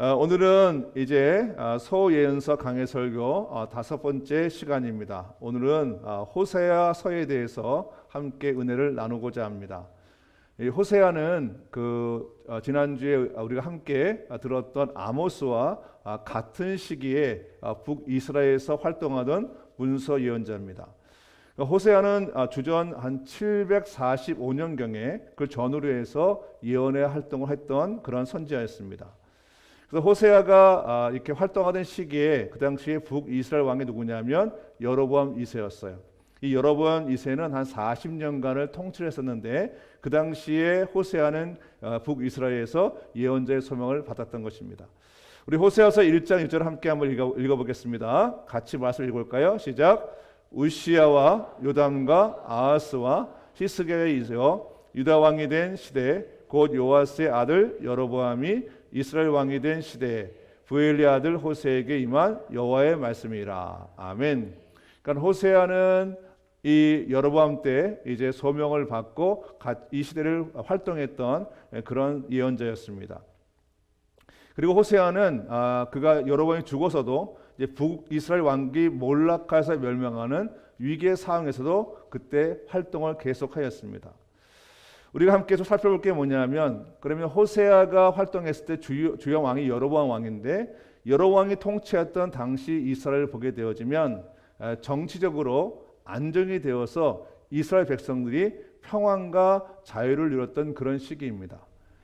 어, 오늘은 이제 어, 소예언서 강해 설교 어, 다섯 번째 시간입니다. 오늘은 어, 호세아 서에 대해서 함께 은혜를 나누고자 합니다. 이 호세아는 그 어, 지난주에 우리가 함께 어, 들었던 아모스와 어, 같은 시기에 어, 북이스라엘에서 활동하던 문서 예언자입니다. 그러니까 호세아는 어, 주전 한 745년경에 그 전후로 해서 예언의 활동을 했던 그런 선지자였습니다. 그래서 호세아가 아, 이렇게 활동하던 시기에 그 당시에 북이스라엘 왕이 누구냐면 여로보암 2세였어요. 이 여로보암 2세는 한 40년간을 통치했었는데 그 당시에 호세아는 어, 북이스라엘에서 예언자의 소명을 받았던 것입니다. 우리 호세아서 1장 1절 함께 한번 읽어, 읽어보겠습니다. 같이 말씀 읽을까요? 시작. 우시아와 요담과 아하스와 히스기야의 이세요 유다 왕이 된 시대 곧 요아스의 아들 여로보암이 이스라엘 왕이 된 시대에 부엘리 아들 호세에게 임한 여호와의 말씀이라. 아멘. 그러니까 호세아는 이 여로보암 때 이제 소명을 받고 이 시대를 활동했던 그런 예언자였습니다. 그리고 호세아는 아, 그가 여로보암이 죽어서도 이제 북이스라엘 왕기 몰락해서 멸망하는 위기의 상황에서도 그때 활동을 계속하였습니다. 우리가 함께 좀 살펴볼 게 뭐냐면 그러면 호세아가 활동했을 때 주요, 주요 왕이 여로보암 왕인데 여로보암이 통치했던 당시 이스라엘을 보게 되어지면 정치적으로 안정이 되어서 이스라엘 백성들이 평안과 자유를 누렸던 그런 시기입니다.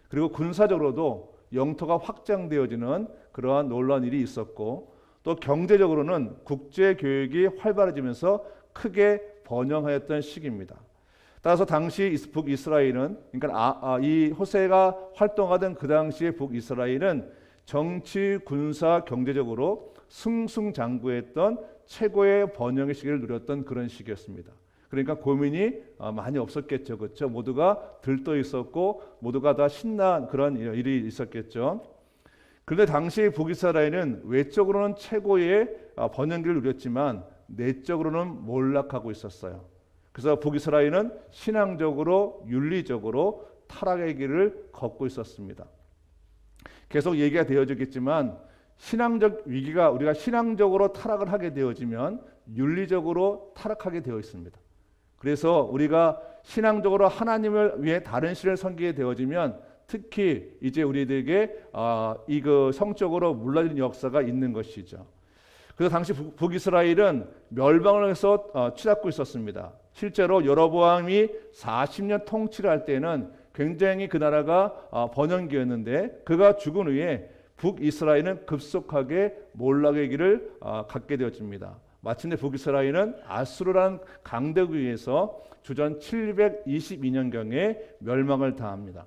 그리고 군사적으로도 영토가 확장되어지는 그러한 놀라운 일이 있었고 또 경제적으로는 국제 교육이 활발해지면서 크게 번영하였던 시기입니다. 따라서 당시 북이스라엘은 그러니까 아, 아, 이 호세가 활동하던 그 당시의 북이스라엘은 정치, 군사, 경제적으로 승승장구했던 최고의 번영의 시기를 누렸던 그런 시기였습니다. 그러니까 고민이 어, 많이 없었겠죠, 그렇죠? 모두가 들떠 있었고 모두가 다 신난 그런 일이 있었겠죠. 그런데 당시 북이스라엘은 외적으로는 최고의 어, 번영기를 누렸지만 내적으로는 몰락하고 있었어요. 그래서 북이스라엘은 신앙적으로 윤리적으로 타락의 길을 걷고 있었습니다. 계속 얘기가 되어지겠지만 신앙적 위기가 우리가 신앙적으로 타락을 하게 되어지면 윤리적으로 타락하게 되어 있습니다. 그래서 우리가 신앙적으로 하나님을 위해 다른 신을 섬기게 되어지면 특히 이제 우리들에게 어, 이그 성적으로 물러지는 역사가 있는 것이죠. 그래서 당시 북이스라엘은 멸망을 해서 어, 치닫고 있었습니다. 실제로 여로보암이 40년 통치를 할 때는 굉장히 그 나라가 어, 번영기였는데 그가 죽은 후에 북이스라엘은 급속하게 몰락의 길을 어, 갖게 되어집니다. 마침내 북이스라엘은 아수르란 강대국에 의해서 주전 722년경에 멸망을 당합니다.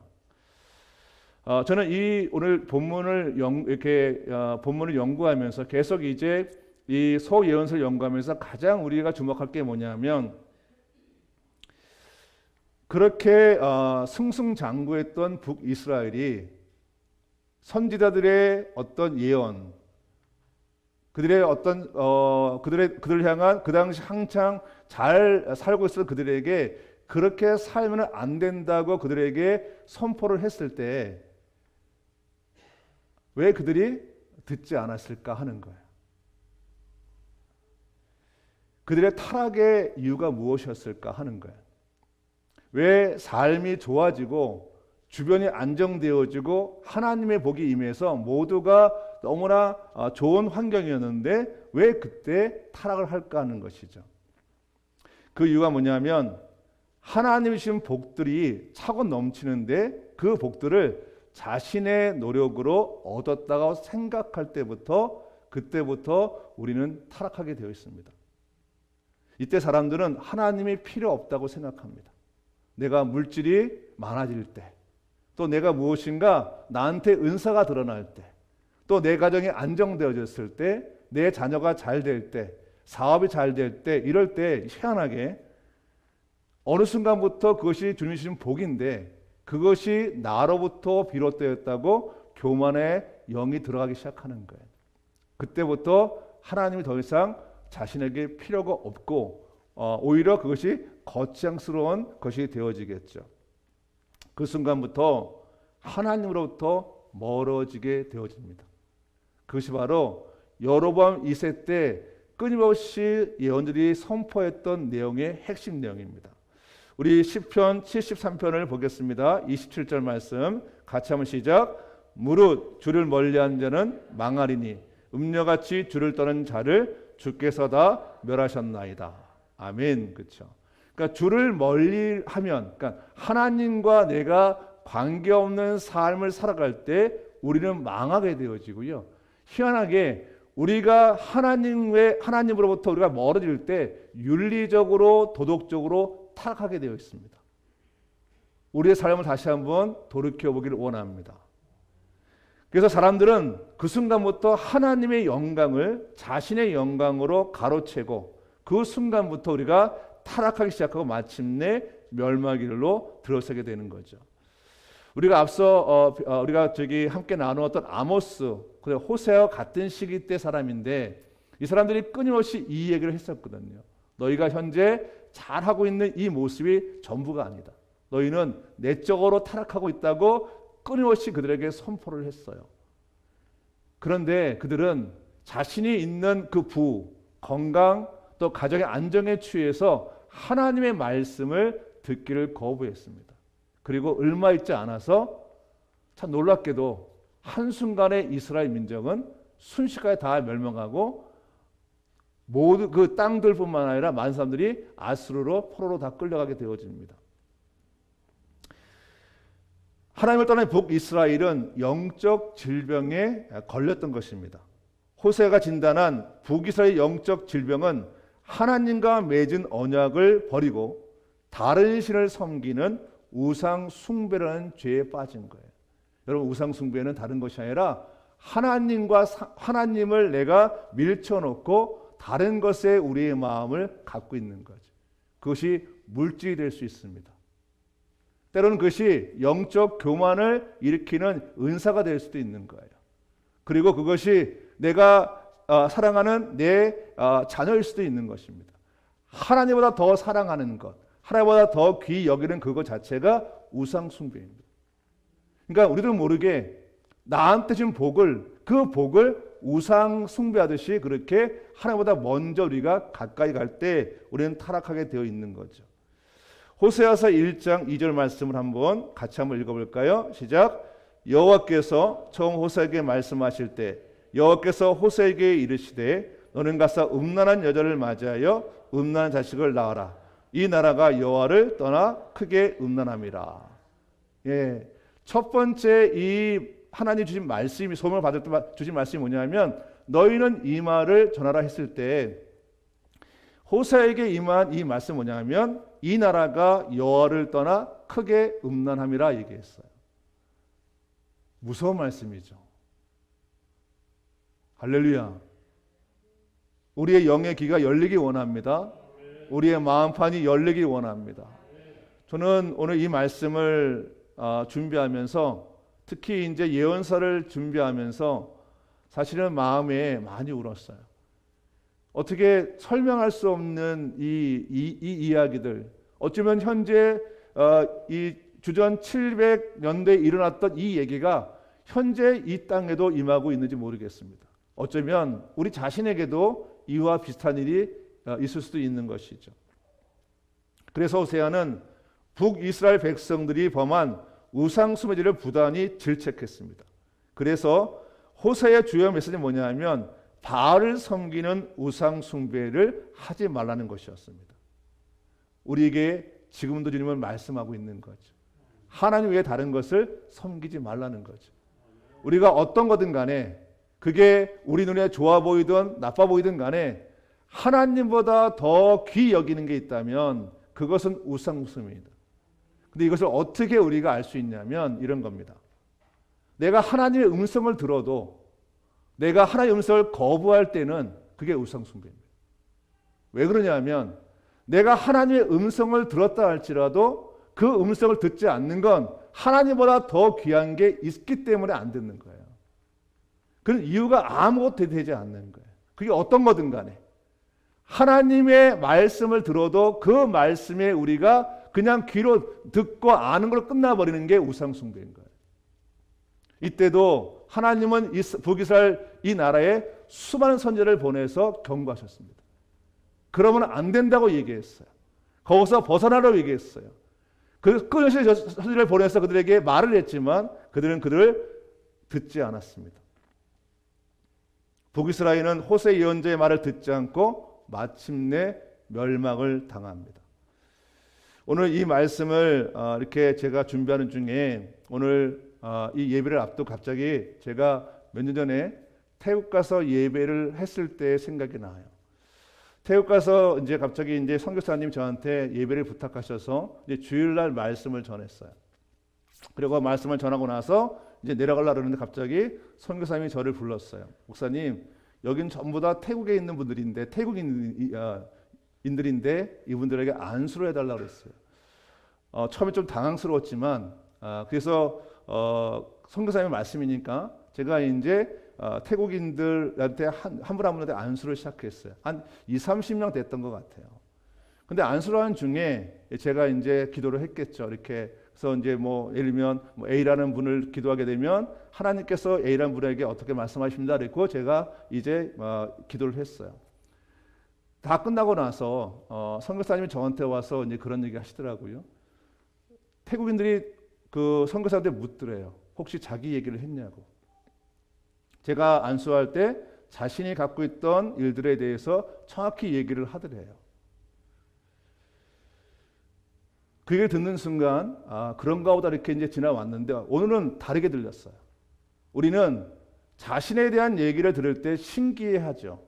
어, 저는 이 오늘 본문을 연, 이렇게 어, 본문을 연구하면서 계속 이제 이 소예언서를 연구하면서 가장 우리가 주목할 게 뭐냐면 그렇게 어, 승승장구했던 북이스라엘이 선지자들의 어떤 예언, 그들의 어떤 어, 그들의 그들 향한 그 당시 한창 잘 살고 있을 그들에게 그렇게 살면 안 된다고 그들에게 선포를 했을 때 왜 그들이 듣지 않았을까 하는 거예요. 그들의 타락의 이유가 무엇이었을까 하는 거예요. 왜 삶이 좋아지고 주변이 안정되어지고 하나님의 복이 임해서 모두가 너무나 어, 좋은 환경이었는데 왜 그때 타락을 할까 하는 것이죠. 그 이유가 뭐냐면 하나님이 주신 복들이 차고 넘치는데 그 복들을 자신의 노력으로 얻었다고 생각할 때부터 그때부터 우리는 타락하게 되어 있습니다. 이때 사람들은 하나님이 필요 없다고 생각합니다. 내가 물질이 많아질 때, 또 내가 무엇인가 나한테 은사가 드러날 때, 또 내 가정이 안정되어졌을 때, 내 자녀가 잘 될 때, 사업이 잘 될 때, 이럴 때 희한하게 어느 순간부터 그것이 주님이 주신 복인데 그것이 나로부터 비롯되었다고 교만의 영이 들어가기 시작하는 거예요. 그때부터 하나님이 더 이상 자신에게 필요가 없고 어, 오히려 그것이 거창스러운 것이 되어지겠죠. 그 순간부터 하나님으로부터 멀어지게 되어집니다. 그것이 바로 여로보암 2세 때 끊임없이 예언들이 선포했던 내용의 핵심 내용입니다. 우리 시편 73편을 보겠습니다. 27절 말씀 같이 한번 시작. 무릇 주를 멀리한 자는 망하리니 음녀같이 주를 떠는 자를 주께서 다 멸하셨나이다. 아멘. 그렇죠. 그러니까 주를 멀리 하면 그러니까 하나님과 내가 관계없는 삶을 살아갈 때 우리는 망하게 되어지고요. 희한하게 우리가 하나님의 하나님으로부터 우리가 멀어질 때 윤리적으로 도덕적으로 타락하게 되어 있습니다. 우리의 삶을 다시 한번 돌이켜 보기를 원합니다. 그래서 사람들은 그 순간부터 하나님의 영광을 자신의 영광으로 가로채고 그 순간부터 우리가 타락하기 시작하고 마침내 멸망길로 들어서게 되는 거죠. 우리가 앞서 어, 어, 우리가 저기 함께 나누었던 아모스 그리고 호세와 같은 시기 때 사람인데 이 사람들이 끊임없이 이 얘기를 했었거든요. 너희가 현재 잘 하고 있는 이 모습이 전부가 아니다. 너희는 내적으로 타락하고 있다고 끊임없이 그들에게 선포를 했어요. 그런데 그들은 자신이 있는 그 부, 건강, 또 가정의 안정에 취해서 하나님의 말씀을 듣기를 거부했습니다. 그리고 얼마 있지 않아서 참 놀랍게도 한순간에 이스라엘 민족은 순식간에 다 멸망하고 모두 그 땅들뿐만 아니라 많은 사람들이 아수르로 포로로 다 끌려가게 되어집니다. 하나님을 떠난 북이스라엘은 영적 질병에 걸렸던 것입니다. 호세가 진단한 북이스라엘 영적 질병은 하나님과 맺은 언약을 버리고 다른 신을 섬기는 우상 숭배라는 죄에 빠진 거예요. 여러분 우상 숭배는 다른 것이 아니라 하나님과 사, 하나님을 내가 밀쳐놓고 다른 것에 우리의 마음을 갖고 있는 거죠. 그것이 물질이 될 수 있습니다. 때로는 그것이 영적 교만을 일으키는 은사가 될 수도 있는 거예요. 그리고 그것이 내가 어, 사랑하는 내 어, 자녀일 수도 있는 것입니다. 하나님보다 더 사랑하는 것, 하나님보다 더 귀히 여기는 그것 자체가 우상 숭배입니다. 그러니까 우리도 모르게 나한테 준 복을 그 복을 우상 숭배하듯이 그렇게 하나님보다 먼저 우리가 가까이 갈 때 우리는 타락하게 되어 있는 거죠. 호세아서 1장 2절 말씀을 한번 같이 한번 읽어볼까요? 시작. 여호와께서 처음 호세에게 말씀하실 때 여호와께서 호세에게 이르시되 너는 가서 음란한 여자를 맞이하여 음란한 자식을 낳아라. 이 나라가 여호와를 떠나 크게 음란함이라. 예, 첫 번째 이 하나님 주신 말씀이 소명을 때 주신 말씀이 뭐냐면 너희는 이 말을 전하라 했을 때 호세에게 임한 이 말씀 뭐냐면 이 나라가 여호와를 떠나 크게 음란함이라 얘기했어요. 무서운 말씀이죠. 할렐루야. 우리의 영의 귀가 열리기 원합니다. 우리의 마음판이 열리기 원합니다. 저는 오늘 이 말씀을 어, 준비하면서 특히 이제 예언서를 준비하면서 사실은 마음에 많이 울었어요. 어떻게 설명할 수 없는 이, 이, 이 이야기들, 어쩌면 현재 어, 이 주전 700년대에 일어났던 이 얘기가 현재 이 땅에도 임하고 있는지 모르겠습니다. 어쩌면 우리 자신에게도 이와 비슷한 일이 어, 있을 수도 있는 것이죠. 그래서 호세아는 북이스라엘 백성들이 범한 우상 숭배를 부단히 질책했습니다. 그래서 호세의 주요 메시지는 뭐냐면 바알을 섬기는 우상 숭배를 하지 말라는 것이었습니다. 우리에게 지금도 주님은 말씀하고 있는 거죠. 하나님 외에 다른 것을 섬기지 말라는 거죠. 우리가 어떤 거든 간에 그게 우리 눈에 좋아 보이든 나빠 보이든 간에 하나님보다 더 귀 여기는 게 있다면 그것은 우상숭배입니다. 근데 이것을 어떻게 우리가 알 수 있냐면 이런 겁니다. 내가 하나님의 음성을 들어도 내가 하나님의 음성을 거부할 때는 그게 우상숭배입니다. 왜 그러냐면 내가 하나님의 음성을 들었다 할지라도 그 음성을 듣지 않는 건 하나님보다 더 귀한 게 있기 때문에 안 듣는 거예요. 그 이유가 아무것도 되지 않는 거예요. 그게 어떤 거든 간에. 하나님의 말씀을 들어도 그 말씀에 우리가 그냥 귀로 듣고 아는 걸로 끝나버리는 게 우상숭배인 거예요. 이때도 하나님은 이스- 북이스라엘 이 나라에 수많은 선지자를 보내서 경고하셨습니다. 그러면 안 된다고 얘기했어요. 거기서 벗어나라고 얘기했어요. 그저 선지자를 보내서 그들에게 말을 했지만 그들은 그들을 듣지 않았습니다. 북이스라엘은 호세 예언자의 말을 듣지 않고 마침내 멸망을 당합니다. 오늘 이 말씀을 어, 이렇게 제가 준비하는 중에 오늘 어, 이 예배를 앞두고 갑자기 제가 몇 년 전에 태국 가서 예배를 했을 때 생각이 나요. 태국 가서 이제 갑자기 이제 선교사님 저한테 예배를 부탁하셔서 주일날 말씀을 전했어요. 그리고 말씀을 전하고 나서 이제 내려가려고 그러는데 갑자기 선교사님이 저를 불렀어요. 목사님, 여긴 전부 다 태국에 있는 분들인데 태국인 어, 인들인데 이분들에게 안수를 해달라고 그랬어요. 어, 처음에 좀 당황스러웠지만 아, 그래서 어, 선교사님의 말씀이니까 제가 이제 어, 태국인들한테 한분한 분한테 안수를 시작했어요. 한 2, 30명 됐던 것 같아요. 근데 안수를 하는 중에 제가 이제 기도를 했겠죠. 이렇게 그래서 이제 뭐 예를 들면 뭐 A라는 분을 기도하게 되면 하나님께서 A라는 분에게 어떻게 말씀하십니다. 그리고 제가 이제 어, 기도를 했어요. 다 끝나고 나서 어, 선교사님이 저한테 와서 이제 그런 얘기 하시더라고요. 태국인들이 그 선교사한테 묻더래요. 혹시 자기 얘기를 했냐고. 제가 안수할 때 자신이 갖고 있던 일들에 대해서 정확히 얘기를 하더래요. 그 얘기를 듣는 순간 아 그런가 보다 이렇게 이제 지나왔는데 오늘은 다르게 들렸어요. 우리는 자신에 대한 얘기를 들을 때 신기해하죠.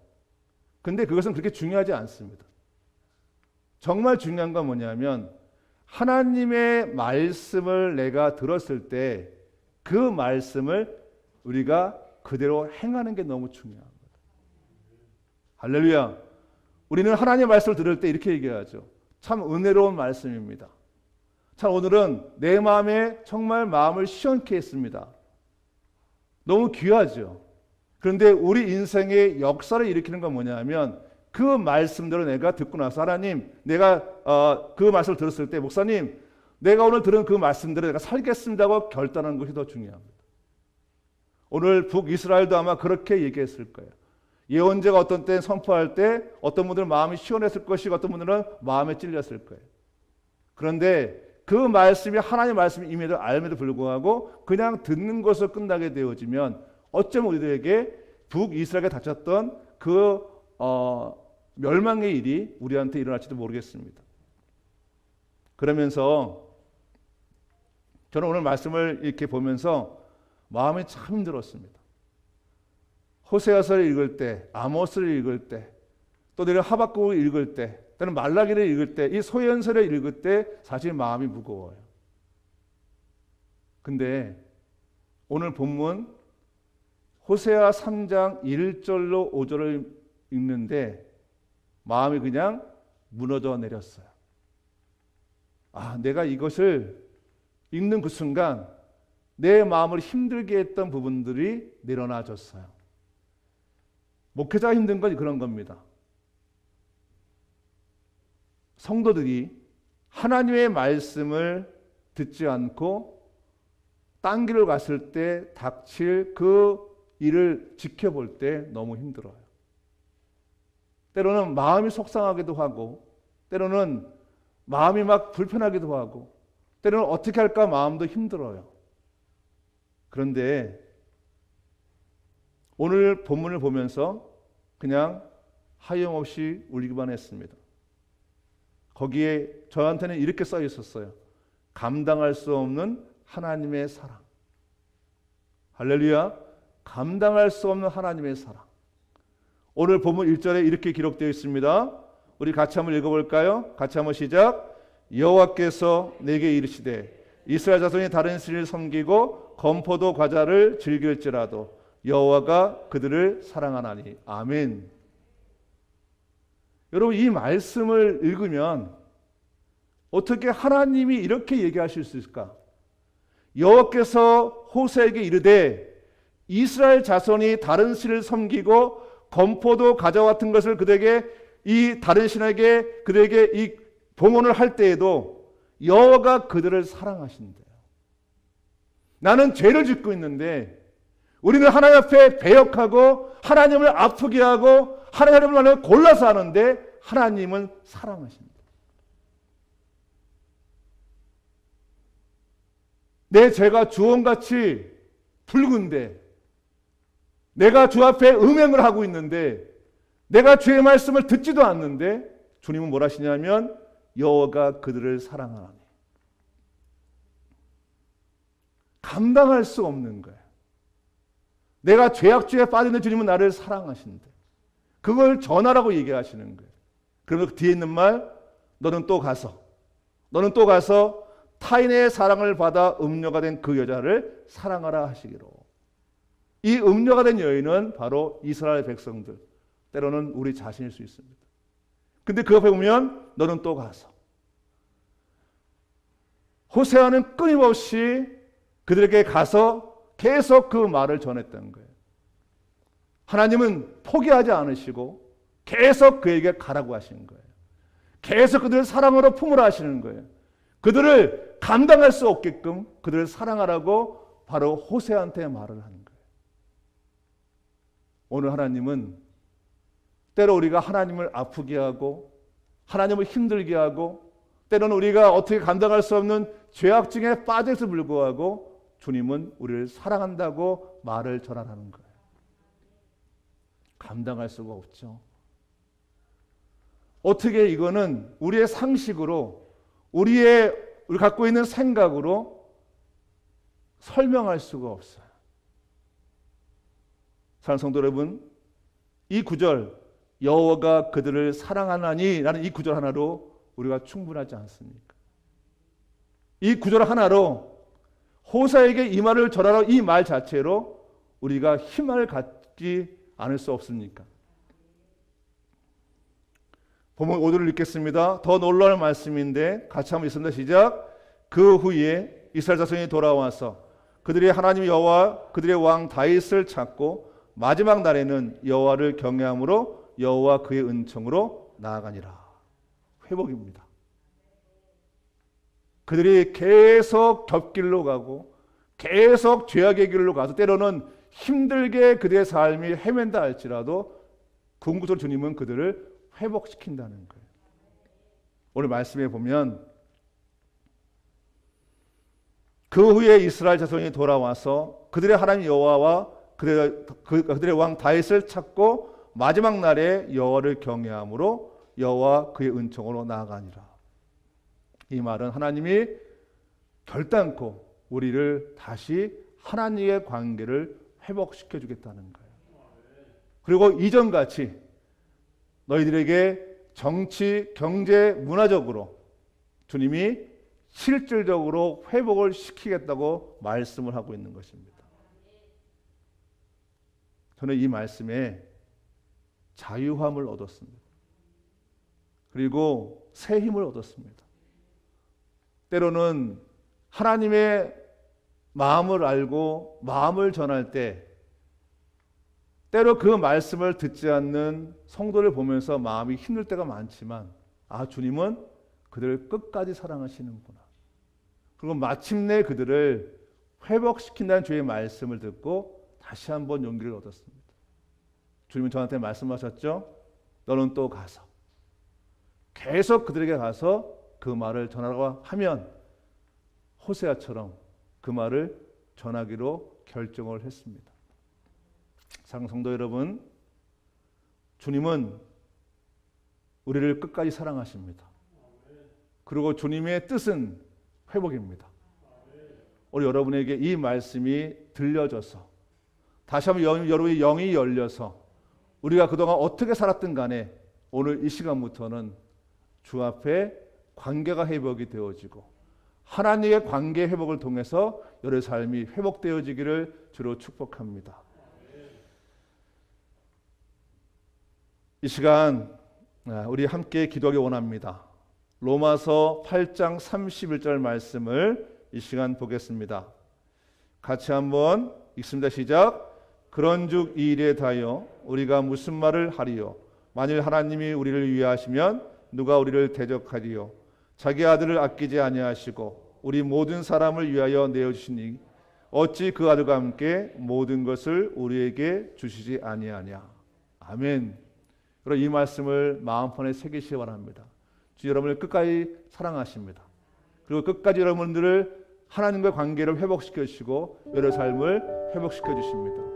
근데 그것은 그렇게 중요하지 않습니다. 정말 중요한 건 뭐냐면 하나님의 말씀을 내가 들었을 때 그 말씀을 우리가 그대로 행하는 게 너무 중요합니다. 할렐루야. 우리는 하나님의 말씀을 들을 때 이렇게 얘기하죠. 참 은혜로운 말씀입니다. 참 오늘은 내 마음에 정말 마음을 시원케 했습니다. 너무 귀하죠. 그런데 우리 인생의 역사를 일으키는 건 뭐냐면 그 말씀대로 내가 듣고 나서 하나님 내가 어, 그 말씀을 들었을 때 목사님 내가 오늘 들은 그 말씀대로 내가 살겠습니다고 결단하는 것이 더 중요합니다. 오늘 북이스라엘도 아마 그렇게 얘기했을 거예요. 예언자가 어떤 때 선포할 때 어떤 분들은 마음이 시원했을 것이고 어떤 분들은 마음에 찔렸을 거예요. 그런데 그 말씀이 하나님의 말씀임에도 알면도 불구하고 그냥 듣는 것으로 끝나게 되어지면 어쩌면 우리들에게 북이스라엘에 닥쳤던 그 어, 멸망의 일이 우리한테 일어날지도 모르겠습니다. 그러면서 저는 오늘 말씀을 이렇게 보면서 마음이 참 힘들었습니다. 호세아서를 읽을 때, 아모스를 읽을 때, 또 내가 하박국을 읽을 때, 또는 말라기를 읽을 때, 이 소연서를 읽을 때 사실 마음이 무거워요. 근데 오늘 본문 호세아 3장 1절로 5절을 읽는데 마음이 그냥 무너져 내렸어요. 아, 내가 이것을 읽는 그 순간 내 마음을 힘들게 했던 부분들이 내려놔졌어요. 목회자가 힘든 건 그런 겁니다. 성도들이 하나님의 말씀을 듣지 않고 딴 길을 갔을 때 닥칠 그 일을 지켜볼 때 너무 힘들어요. 때로는 마음이 속상하기도 하고, 때로는 마음이 막 불편하기도 하고, 때로는 어떻게 할까 마음도 힘들어요. 그런데 오늘 본문을 보면서 그냥 하염없이 울기만 했습니다. 거기에 저한테는 이렇게 써 있었어요. 감당할 수 없는 하나님의 사랑. 할렐루야. 감당할 수 없는 하나님의 사랑. 오늘 본문 1절에 이렇게 기록되어 있습니다. 우리 같이 한번 읽어볼까요? 같이 한번 시작. 여호와께서 내게 이르시되 이스라엘 자손이 다른 신을 섬기고 건포도 과자를 즐길지라도 여호와가 그들을 사랑하나니 아멘. 여러분 이 말씀을 읽으면 어떻게 하나님이 이렇게 얘기하실 수 있을까? 여호와께서 호세에게 이르되 이스라엘 자손이 다른 신을 섬기고 건포도 과자 같은 것을 그들에게 이 다른 신에게 그들에게 이 봉헌을 할 때에도 여호와가 그들을 사랑하신대요. 나는 죄를 짓고 있는데 우리는 하나님 앞에 배역하고 하나님을 아프게 하고 하나님을 골라서 하는데 하나님은 사랑하십니다. 내 죄가 주원같이 붉은데 내가 주 앞에 음행을 하고 있는데 내가 주의 말씀을 듣지도 않는데 주님은 뭘 하시냐면 여호와가 그들을 사랑하나니 감당할 수 없는 거예요. 내가 죄악주에 빠지는 주님은 나를 사랑하신대. 그걸 전하라고 얘기하시는 거예요. 그러면 그 뒤에 있는 말, 너는 또 가서, 너는 또 가서 타인의 사랑을 받아 음녀가 된 그 여자를 사랑하라 하시기로. 이 음녀가 된 여인은 바로 이스라엘 백성들, 때로는 우리 자신일 수 있습니다. 근데 그 옆에 보면 너는 또 가서. 호세아는 끊임없이 그들에게 가서 계속 그 말을 전했던 거예요. 하나님은 포기하지 않으시고 계속 그에게 가라고 하시는 거예요. 계속 그들을 사랑으로 품으라 하시는 거예요. 그들을 감당할 수 없게끔 그들을 사랑하라고 바로 호세한테 말을 하는 거예요. 오늘 하나님은 때로 우리가 하나님을 아프게 하고 하나님을 힘들게 하고 때로는 우리가 어떻게 감당할 수 없는 죄악증에 빠져서 불구하고 주님은 우리를 사랑한다고 말을 전하라는 거예요. 감당할 수가 없죠. 어떻게 이거는 우리의 상식으로 우리의 우리 갖고 있는 생각으로 설명할 수가 없어요. 사랑 성도 여러분, 이 구절 여호와가 그들을 사랑하나니라는 이 구절 하나로 우리가 충분하지 않습니까? 이 구절 하나로 호사에게 이 말을 전하라 이 말 자체로 우리가 희망을 갖지 않을 수 없습니까? 본문 5절을 읽겠습니다. 더 놀라운 말씀인데 같이 한번 읽습니다. 시작. 그 후에 이스라엘 자손이 돌아와서 그들이 하나님 여호와 그들의 왕 다윗을 찾고 마지막 날에는 여호와를 경외함으로 여호와 그의 은총으로 나아가니라. 회복입니다. 그들이 계속 겹길로 가고 계속 죄악의 길로 가서 때로는 힘들게 그들의 삶이 헤맨다 할지라도 궁구절 주님은 그들을 회복시킨다는 거예요. 오늘 말씀에 보면 그 후에 이스라엘 자손이 돌아와서 그들의 하나님 여호와와 그들의, 그, 그들의 왕 다윗을 찾고 마지막 날에 여호와를 경외함으로 여호와 그의 은총으로 나아가니라. 이 말은 하나님이 결단코 우리를 다시 하나님의 관계를 회복시켜 주겠다는 거예요. 그리고 이전같이 너희들에게 정치, 경제, 문화적으로 주님이 실질적으로 회복을 시키겠다고 말씀을 하고 있는 것입니다. 저는 이 말씀에 자유함을 얻었습니다. 그리고 새 힘을 얻었습니다. 때로는 하나님의 마음을 알고 마음을 전할 때 때로 그 말씀을 듣지 않는 성도를 보면서 마음이 힘들 때가 많지만 아 주님은 그들을 끝까지 사랑하시는구나. 그리고 마침내 그들을 회복시킨다는 주의 말씀을 듣고 다시 한번 용기를 얻었습니다. 주님은 저한테 말씀하셨죠. 너는 또 가서 계속 그들에게 가서 그 말을 전하라고 하면 호세아처럼 그 말을 전하기로 결정을 했습니다. 상성도 여러분, 주님은 우리를 끝까지 사랑하십니다. 그리고 주님의 뜻은 회복입니다. 우리 여러분에게 이 말씀이 들려져서 다시 한번 영, 여러분의 영이 열려서 우리가 그동안 어떻게 살았든 간에 오늘 이 시간부터는 주 앞에 관계가 회복이 되어지고 하나님의 관계 회복을 통해서 여러 삶이 회복되어지기를 주로 축복합니다. 이 시간 아, 우리 함께 기도하기 원합니다. 로마서 8장 31절 말씀을 이 시간 보겠습니다. 같이 한번 읽습니다. 시작. 그런즉 이 일에 다여 우리가 무슨 말을 하리요? 만일 하나님이 우리를 위하시면 누가 우리를 대적하리요? 자기 아들을 아끼지 아니하시고 우리 모든 사람을 위하여 내어 주시니 어찌 그 아들과 함께 모든 것을 우리에게 주시지 아니하냐. 아멘. 그럼 이 말씀을 마음판에 새기시기 바랍니다. 주 여러분을 끝까지 사랑하십니다. 그리고 끝까지 여러분들을 하나님과 관계를 회복시켜 주시고 여러 삶을 회복시켜 주십니다.